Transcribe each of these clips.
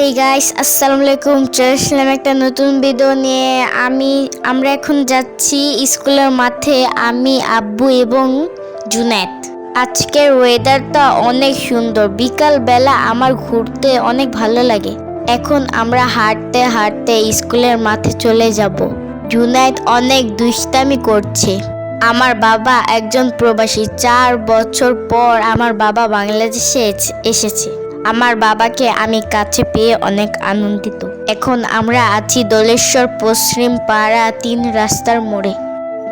Hey guys আসসালামু আলাইকুম চলে আসলাম একটা নতুন ভিডিও নিয়ে। আমি, আমরা এখন যাচ্ছি স্কুলের মাঠে, আমি, আব্বু এবং জুনেদ। আজকের ওয়েদারটা অনেক সুন্দর। বিকাল বেলা আমার ঘুরতে অনেক ভালো লাগে। এখন আমরা হাঁটতে হাঁটতে স্কুলের মাঠে চলে যাব। জুনাইদ অনেক দুষ্টামি করছে। আমার বাবা একজন প্রবাসী। চার বছর পর আমার বাবা বাংলাদেশে এস- এসেছে। আমার বাবাকে আমি কাছে পেয়ে অনেক আনন্দিত। এখন আমরা আছি দলেশ্বর পশ্চিম পাড়া তিন রাস্তার মোড়ে।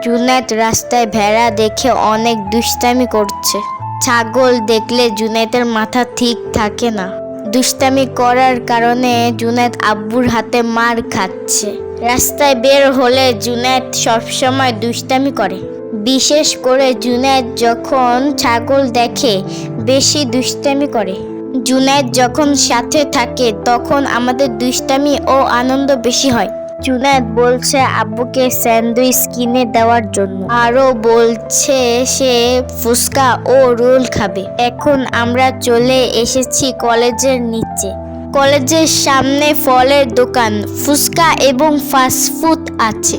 জুনাইদ রাস্তায় ভেড়া দেখে অনেক দুষ্টামি করছে। ছাগল দেখলে জুনাইদের মাথা ঠিক থাকে না। দুষ্টামি করার কারণে জুনাইদ আব্বুর হাতে মার খাচ্ছে। রাস্তায় বের হলে জুনাইদ সবসময় দুষ্টামি করে। বিশেষ করে জুনাইদ যখন ছাগল দেখে বেশি দুষ্টামি করে। জুনাইদ যখন সাথে থাকে, তখন আমাদের দুষ্টামি ও আনন্দ বেশি হয়। জুনাইদ বলছে, আব্বুকে স্যান্ডউইচ কিনে দেওয়ার জন্য। আরও বলছে, সে ফুচকা ও রোল খাবে। এখন আমরা চলে এসেছি কলেজের নিচে। কলেজের সামনে ফলের দোকান, ফুচকা এবং ফাস্টফুড আছে।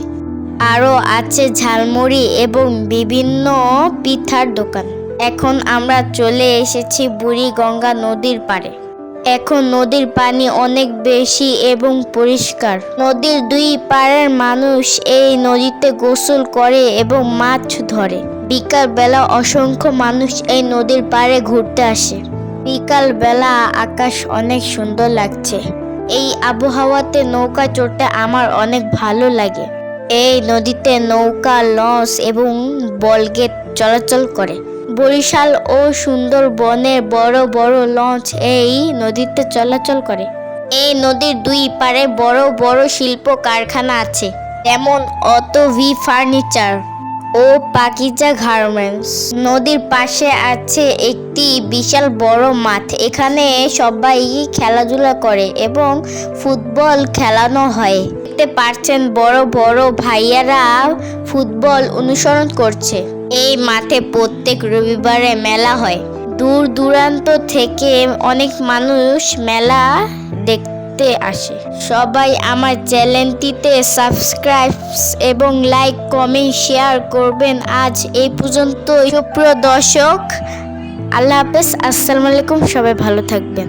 আরও আছে ঝালমুড়ি এবং বিভিন্ন পিঠার দোকান। এখন আমরা চলে এসেছি বুড়ি গঙ্গা নদীর পাড়ে। এখন নদীর পানি অনেক বেশি এবং পরিষ্কার। নদীর দুই পাড়ের মানুষ এই নদীতে গোসল করে এবং মাছ ধরে। বিকাল বেলা অসংখ্য মানুষ এই নদীর পাড়ে ঘুরতে আসে। বিকাল বেলা আকাশ অনেক সুন্দর লাগছে। এই আবহাওয়াতে নৌকা চড়তে আমার অনেক ভালো লাগে। এই নদীতে নৌকা, লঞ্চ এবং বলগেট চলাচল করে। বরিশাল ও সুন্দরবনের বড় বড় লঞ্চ এই নদীতে চলাচল করে। এই নদীর দুই পারে বড় বড় শিল্প কারখানা আছে, যেমন অটোভি ফার্নিচার ও পাকিজা গার্মেন্টস। নদীর পাশে আছে একটি বিশাল বড় মাঠ, এখানে সবাই খেলাধুলা করে এবং ফুটবল খেলানো হয়। দেখতে পারছেন বড় বড় ভাইয়ারা ফুটবল অনুসরণ করছে। এই মাঠে প্রত্যেক রবিবারে মেলা হয়। দূর দূরান্ত থেকে অনেক মানুষ মেলা দেখতে আসে। সবাই আমার চ্যানেলটিতে সাবস্ক্রাইব এবং লাইক কমেন্ট শেয়ার করবেন। আজ এই পর্যন্ত সুপ্রিয় দর্শক, আল্লাহ হাফেজ। আসসালামু আলাইকুম। সবাই ভালো থাকবেন।